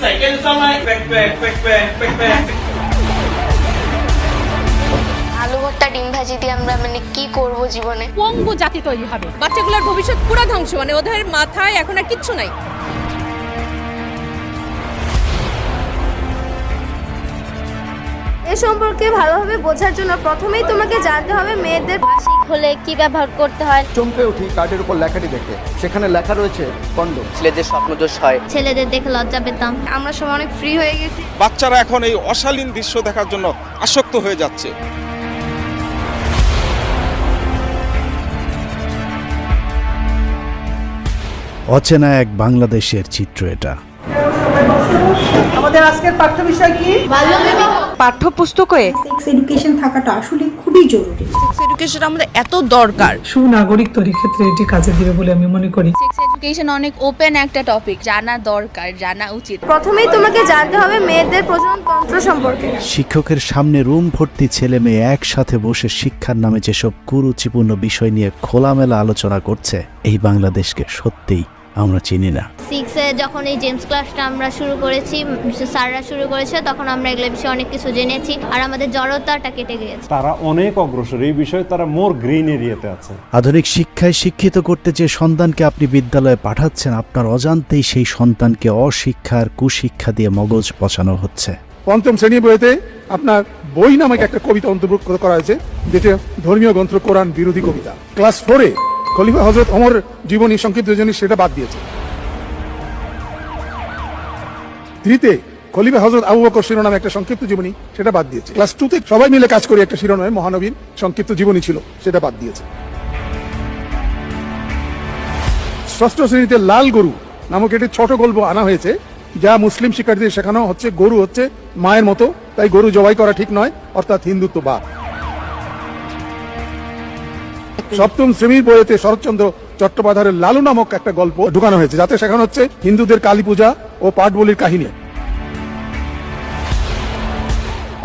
Cycle চালায় back quick, quick, quick, quick, quick. আলু ভর্তা ডিম ভাজি দিয়ে আমরা মানে কি করব জীবনে জাতি তৈরি হবে বাচ্চাগুলোর ভবিষ্যৎ পুরো ধ্বংস মানে ওদের মাথায় এখন আর কিচ্ছু নাই এ সম্পর্কে ভালোভাবে বোঝার জন্য প্রথমেই তোমাকে জানতে হবে মেয়েদের মাসিক হলে কি ব্যবহার করতে হয়। চমকে উঠি কার্ডের উপর লেখাটি দেখে। সেখানে লেখা রয়েছে কন্ডম। ছেলেদের স্বপ্নদোষ হয়। ছেলেদের দেখে লজ্জা পেতাম। আমরা সবাই অনেক ফ্রি হয়ে গেছি। বাচ্চারা এখন এই অশালীন দৃশ্য দেখার জন্য আসক্ত হয়ে যাচ্ছে। অচেনা এক বাংলাদেশের চিত্র এটা। আমাদের আজকের পাঠ্য বিষয় কি পাঠ্যপুস্তকে সেক্স এডুকেশন থাকাটা আসলে খুবই জরুরি। সেক্স এডুকেশন আমাদের এত দরকার। সুনাগরিক তৈরির ক্ষেত্রে এটি কাজে দিবে বলে আমি মনে করি। সেক্স এডুকেশন অনেক ওপেন একটা টপিক জানা দরকার জানা উচিত। প্রথমেই তোমাকে জানতে হবে মেয়েদের প্রজনন তন্ত্র সম্পর্কে। শিক্ষকের সামনে রুম ভর্তি ছেলে মেয়ে একসাথে বসে শিক্ষার নামে যেসব কুরুচিপূর্ণ বিষয় নিয়ে খোলামেলা আলোচনা করছে এই বাংলাদেশকে সত্যিই আমরা চিনি না। সিক্সে যখন এই জেমস ক্লাসটা আমরা শুরু করেছি স্যাররা শুরু করেছে তখন আমরা এগুলো বিষয়ে অনেক কিছু জেনেছি। আর আমাদের জড়তাটা কেটে গিয়েছে। তারা অনেক অগ্রসর। এই বিষয়ে তারা মোর গ্রিন এরিয়াতে আছে। আধুনিক শিক্ষায় শিক্ষিত করতে যে সন্তানকে আপনি বিদ্যালয়ে পাঠাচ্ছেন আপনার অজান্তেই সেই সন্তানকে অশিক্ষার কুশিক্ষা দিয়ে মগজ পচানো হচ্ছে। পঞ্চম শ্রেণি বইতে আপনার বই নামক একটা কবিতা অন্তর্ভুক্ত করা হয়েছে যেটা ধর্মীয় গ্রন্থ কোরআন বিরোধী কবিতা। ক্লাস ফোরে খলিফা হজরত অমর জীবনী সংক্ষিপ্ত জীবনী সেটা বাদ দিয়েছে। থ্রিতে খলিফা হজরত আবু বকর শিরোনামে একটা সংক্ষিপ্ত জীবনী, সেটা বাদ দিয়েছে। ক্লাস টুতে সবাই মিলে কাজ করে একটা শিরোনামে মহানবীর সংক্ষিপ্ত জীবনী ছিল, সেটা বাদ দিয়েছে। ষষ্ঠ শ্রেণীতে লাল গরু নামক একটি ছোট গল্প আনা হয়েছে, যা মুসলিম শিক্ষার্থীদের শেখানো হচ্ছে, গরু হচ্ছে মায়ের মতো, তাই গরু জবাই করা ঠিক নয়, অর্থাৎ হিন্দুত্ব হিন্দুত্ববাদ সপ্তম শ্রেণির বইয়েতে শরৎচন্দ্র চট্টোপাধ্যায়ের লালু নামক একটা গল্প ঢুকানো হয়েছে যাতে শেখানো হচ্ছে হিন্দুদের কালী পূজা ও পাঠ বলির কাহিনী।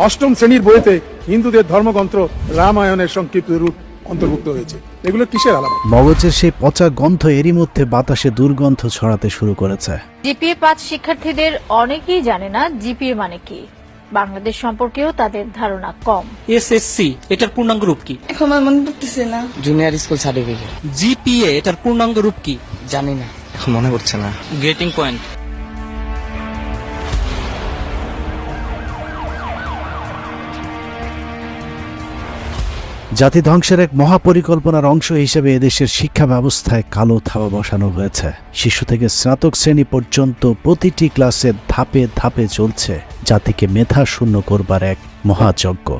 অষ্টম শ্রেণির বইতে হিন্দুদের ধর্মগ্রন্থ রামায়ণের সংক্ষিপ্ত রূপ অন্তর্ভুক্ত হয়েছে। এগুলো কিসের আলাদা মগজের সেই পচা গন্ধ এরই মধ্যে বাতাসে দুর্গন্ধ ছড়াতে শুরু করেছে। জিপিএ পাঁচ শিক্ষার্থীদের অনেকেই জানে না জিপিএ মানে কি। বাংলাদেশ সম্পর্কেও তাদের ধারণা কম। এসএসসি এটার পূর্ণাঙ্গ রূপ কি? এখন আমার মনে পড়তেছে না। জুনিয়র স্কুল সার্টিফিকেট জিপিএ এটার পূর্ণাঙ্গ রূপ কি? জানি না এখন মনে পড়ছে না। গ্রেটিং পয়েন্ট জাতি ধ্বংসের এক মহাপরিকল্পনার অংশ হিসেবে এদেশের শিক্ষা ব্যবস্থায় কালো থাবা বসানো হয়েছে। শিশু থেকে স্নাতক শ্রেণি পর্যন্ত প্রতিটি ক্লাসে ধাপে ধাপে চলছে জাতিকে মেধা শূন্য করবার এক মহাযজ্ঞ।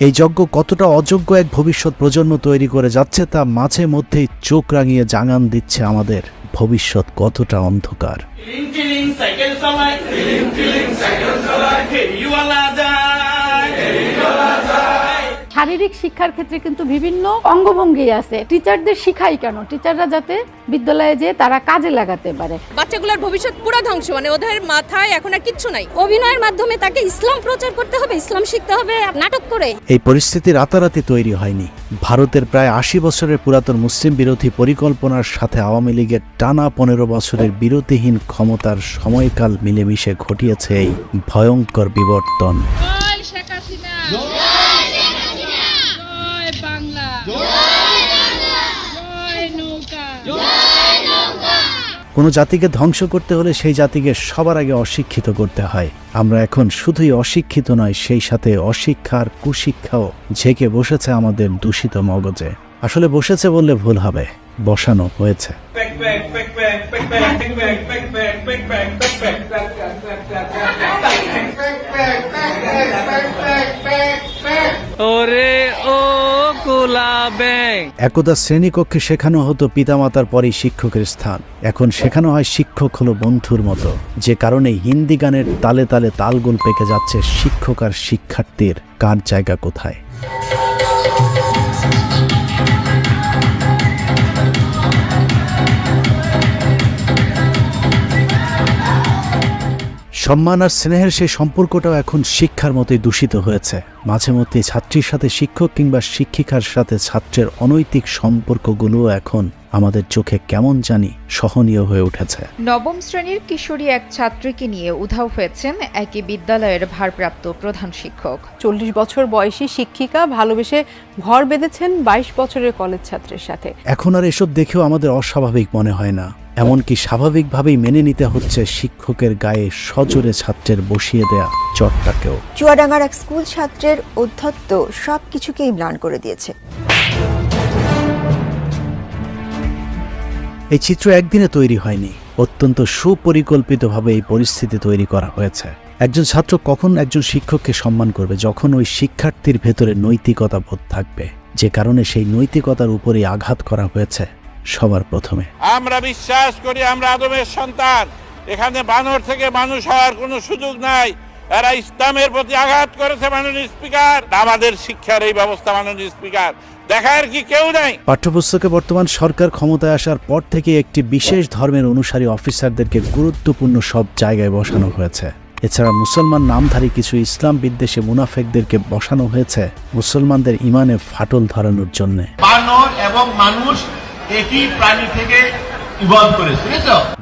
এই যজ্ঞ কতটা অযোগ্য এক ভবিষ্যৎ প্রজন্ম তৈরি করে যাচ্ছে তা মাঝে মধ্যেই চোখ রাঙিয়ে জাঙান দিচ্ছে আমাদের। ভবিষ্যৎ কতটা অন্ধকার। চালায় চিলিং চিলিং সাইকেল চালায় ফেরিওয়ালা যায় ফেরিওয়ালা যায় শারীরিক শিক্ষার ক্ষেত্রে কিন্তু বিভিন্ন অঙ্গভঙ্গি আছে। টিচারদের শিখাই কেন? টিচাররা যাতে বিদ্যালয়ে যেয়ে তারা কাজে লাগাতে পারে। বাচ্চাগুলোর ভবিষ্যৎ পুরো ধ্বংস মানে ওদের মাথায় এখন আর কিচ্ছু নাই। অভিনয়ের মাধ্যমে তাকে ইসলাম প্রচার করতে হবে ইসলাম শিখতে হবে নাটক করে। এই পরিস্থিতি রাতারাতি তৈরি হয়নি। ভারতের প্রায় আশি বছরের পুরাতন মুসলিম বিরোধী পরিকল্পনার সাথে আওয়ামী লীগের টানা পনেরো বছরের বিরতিহীন ক্ষমতার সময়কাল মিলেমিশে ঘটিয়েছে এই ভয়ঙ্কর বিবর্তন। কোনো জাতিকে ধ্বংস করতে হলে সেই জাতিকে সবার আগে অশিক্ষিত করতে হয়। আমরা এখন শুধুই অশিক্ষিত নয় সেই সাথে অশিক্ষার কুশিক্ষাও ঝেঁকে বসেছে আমাদের দূষিত মগজে। আসলে বসেছে বললে ভুল হবে বসানো হয়েছে। ওরে ও একদা শ্রেণীকক্ষে শেখানো হতো পিতামাতার পরেই শিক্ষকের স্থান। এখন শেখানো হয় শিক্ষক হলো বন্ধুর মতো। যে কারণে হিন্দি গানের তালে তালে তালগোল পেকে যাচ্ছে শিক্ষক আর শিক্ষার্থীর কার জায়গা কোথায়। সম্মান আর স্নেহের সেই সম্পর্কটাও এখন শিক্ষার মতোই দূষিত হয়েছে। মাঝে মধ্যে ছাত্রীর সাথে শিক্ষক কিংবা শিক্ষিকার সাথে ছাত্রের অনৈতিক সম্পর্কগুলো এখন আমাদের চোখে কেমন জানি সহনীয় হয়ে উঠেছে। নবম শ্রেণির কিশোরী এক ছাত্রীকে নিয়ে উধাও হয়েছেন একই বিদ্যালয়ের ভারপ্রাপ্ত প্রধান শিক্ষক। চল্লিশ বছর বয়সী শিক্ষিকা ভালোবেসে ঘর বেঁধেছেন বাইশ বছরের কলেজ ছাত্রের সাথে। এখন আর এসব দেখেও আমাদের অস্বাভাবিক মনে হয় না। এমনকি স্বাভাবিকভাবেই মেনে নিতে হচ্ছে শিক্ষকের গায়ে সজোরে ছাত্রের বসিয়ে দেয়া চটটাকেও। চুয়াডাঙ্গার এক স্কুল ছাত্রের অধ্যত্ত সব কিছুকেই ম্লান করে দিয়েছে। এই চিত্র একদিনে তৈরি হয়নি। অত্যন্ত সুপরিকল্পিতভাবে এই পরিস্থিতি তৈরি করা হয়েছে। একজন ছাত্র কখন একজন শিক্ষককে সম্মান করবে যখন ওই শিক্ষার্থীর ভেতরে নৈতিকতা বোধ থাকবে? যে কারণে সেই নৈতিকতার উপরেই আঘাত করা হয়েছে। সবার প্রথমে। আমরা বিশ্বাস করি আমরা আদমের সন্তান। এখানে বানর থেকে মানুষ হওয়ার কোনো সুযোগ নাই। এরা ইসলামের প্রতি আঘাত করেছে মাননীয় স্পিকার। আমাদের শিক্ষার এই ব্যবস্থা মাননীয় স্পিকার। দেখার কি কেউ নাই? পাঠ্যপুস্তকে বর্তমান সরকার ক্ষমতায় আসার পর থেকে একটি বিশেষ ধর্মের অনুসারী অফিসারদেরকে গুরুত্বপূর্ণ সব জায়গায় বসানো হয়েছে। এছাড়া মুসলমান নামধারী কিছু ইসলাম বিদ্বেষী মুনাফেকদেরকে বসানো হয়েছে মুসলমানদের ইমানে ফাটল ধরানোর জন্যে। বানর এবং মানুষ প্রাণী থেকে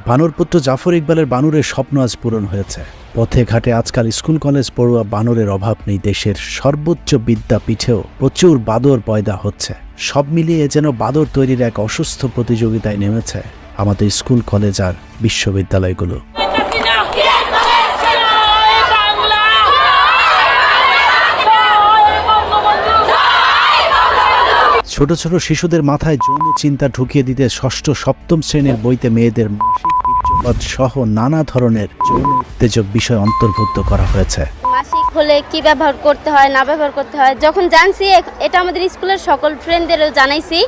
বানরপুত্র জাফর ইকবালের বানরের স্বপ্ন আজ পূরণ হয়েছে। পথে ঘাটে আজকাল স্কুল, কলেজ পড়ুয়া বানরের অভাব নেই। দেশের সর্বোচ্চ বিদ্যাপীঠেও প্রচুর বাদর পয়দা হচ্ছে। সব মিলিয়ে যেন বাদর তৈরির এক অসুস্থ প্রতিযোগিতায় নেমেছে আমাদের স্কুল, কলেজ আর বিশ্ববিদ্যালয়গুলো। ছোট ছোট শিশুদের মাথায় যৌন চিন্তা ঢুকিয়ে দিতে ষষ্ঠ সপ্তম শ্রেণির বইতে মেয়েদের মাসিক বীর্যপাত সহ নানা ধরনের যৌন উত্তেজক বিষয় অন্তর্ভুক্ত করা হয়েছে। মাসিক হলে কি ব্যবহার করতে হয় না ব্যবহার করতে হয়? যখন জানছি এটা আমাদের স্কুলের সকল ফ্রেন্ডদেরও জানাইছি।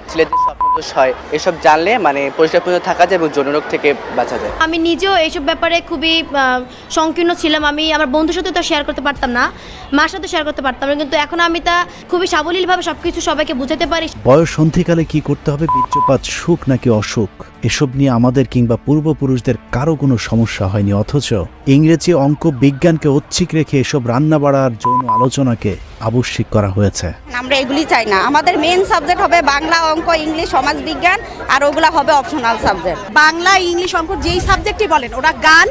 হয় এসব জানলে মানে পরিষ্কার পরিচ্ছন্ন থাকা যায় এবং যৌনরোগ থেকে বাঁচা যায়। আমি নিজেও এইসব ব্যাপারে খুবই সংকীর্ণ ছিলাম। আমি আমার বন্ধুর সাথে তো শেয়ার করতে পারতাম না মার সাথে শেয়ার করতে পারতাম না কিন্তু এখন আমি তা খুবই সাবলীলভাবে সবকিছু সবাইকে বুঝাতে পারি। বয়স সন্ধিকালে কি করতে হবে? বীর্যপাত সুখ নাকি অসুখ? এসব নিয়ে আমাদের কিংবা পূর্বপুরুষদের কারও কোনো সমস্যা হয়নি অথচ ইংরেজি অঙ্ক বিজ্ঞানকে ঐচ্ছিক রেখে এসব রান্না বাড়ার যৌন আলোচনাকে আবশ্যিক করা হয়েছে। আমরা এগুলি চাই না। আমাদের মেন সাবজেক্ট হবে বাংলা অঙ্ক ইংলিশ সমাজ বিজ্ঞান আর ওগুলা হবে অপশনাল সাবজেক্ট বাংলা ইংলিশ অঙ্ক যেই সাবজেক্টই বলেন ওরা গান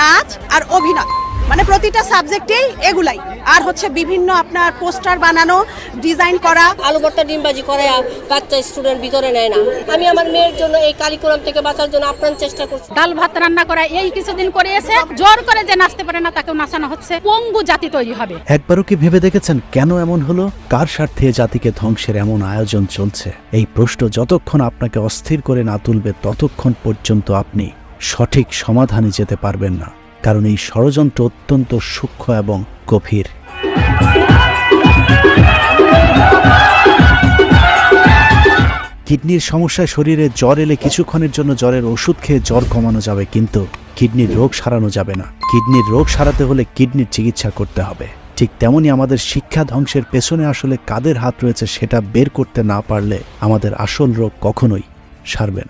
নাচ আর অভিনয়। মানে প্রতিটা সাবজেক্টেই এগুলাই। আর হচ্ছে বিভিন্ন আপনার পোস্টার বানানো ডিজাইন করা। আলু ভর্তা ডিমবাজি করে বাচ্চা স্টুডেন্ট ভিতরে নেয় না। আমি আমার মেয়ের জন্য এই কারিকুলাম থেকে বাঁচার জন্য আপ্রাণ চেষ্টা করছি। ডাল ভাত রান্না করা এই কিছুদিন করে এসে জোর করে যে নাচতে পারে না তাকেও নাচানো হচ্ছে। পঙ্গু জাতি তৈরি হবে। একবারও কি ভেবে দেখেছেন কেন এমন হলো? কার স্বার্থে জাতিকে ধ্বংসের এমন আয়োজন চলছে? এই প্রশ্ন যতক্ষণ আপনাকে অস্থির করে না তুলবে ততক্ষণ পর্যন্ত আপনি সঠিক সমাধানে যেতে পারবেন না। কারণ এই ষড়যন্ত্র অত্যন্ত সূক্ষ্ম এবং গভীর। কিডনির সমস্যায় শরীরে জ্বর এলে কিছুক্ষণের জন্য জ্বরের ওষুধ খেয়ে জ্বর কমানো যাবে, কিন্তু কিডনির রোগ সারানো যাবে না। কিডনির রোগ সারাতে হলে কিডনির চিকিৎসা করতে হবে। ঠিক তেমনি আমাদের শিক্ষা ধ্বংসের পেছনে আসলে কাদের হাত রয়েছে সেটা বের করতে না পারলে আমাদের আসল রোগ কখনোই সারবে না।